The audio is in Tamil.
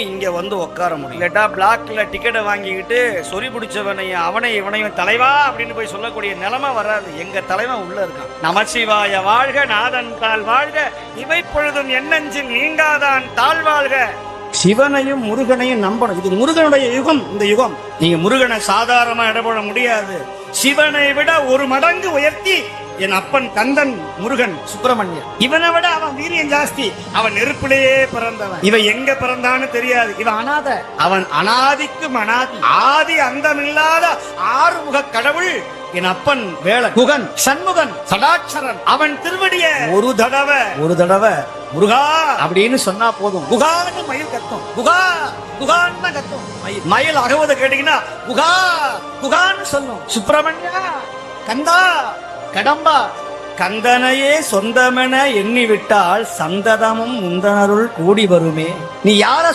இங்க வந்து உட்கார முடியும். இல்லாட்டா பிளாக்ல டிக்கெட்டை வாங்கிக்கிட்டு சொறி பிடிச்சவனையும் அவனை இவனையும் தலைவா அப்படின்னு போய் சொல்லக்கூடிய நிலைமை வராது. எங்க தலைவன் உள்ள இருக்கான். நமசிவாய வாழ்க நாதன் தாழ் வாழ்க. இவை பொழுதும் எண்ணஞ்சில் நீங்காதான் தாழ் வாழ்க. சிவனையும் முருகனையும் நம்பணும். இது முருகனுடைய யுகம் இந்த யுகம். நீங்க முருகனை சாதாரணமா இடப்பட முடியாது. சிவனை விட ஒரு மடங்கு உயர்த்தி என் அப்பன் கந்தன் முருகன். சுப்பிரமணியன். இவனை விட அவன் வீரியம் ஜாஸ்தி. அவன் நெருப்பிலேயே பிறந்தவன். இவன் எங்க பிறந்தான்னு தெரியாது. இவன் அனாத. அவன் அனாதிக்கும் அனாதி. ஆதி அந்தமில்லாத ஆறுமுக கடவுள் என் அப்பன் வேளன் குகன். சண்முகன். சடாட்சரன் அவன் திருவடிய ஒரு தடவை. ஒரு தடவை. முருகா. அப்படின்னு சொன்னா போதும். குகான்னு மயில் கத்தும். குகா குகான்னு தான் கத்தும். மயில். மயில் அகவத கேட்டீங்கன்னா குகா குகான்னு சொல்லும். சுப்பிரமணியா கந்தா. கடம்பா. கந்தனையே சொந்தமென எண்ணி விட்டால் சந்ததமும் முந்தனருள் கூடி வருமே. நீ யார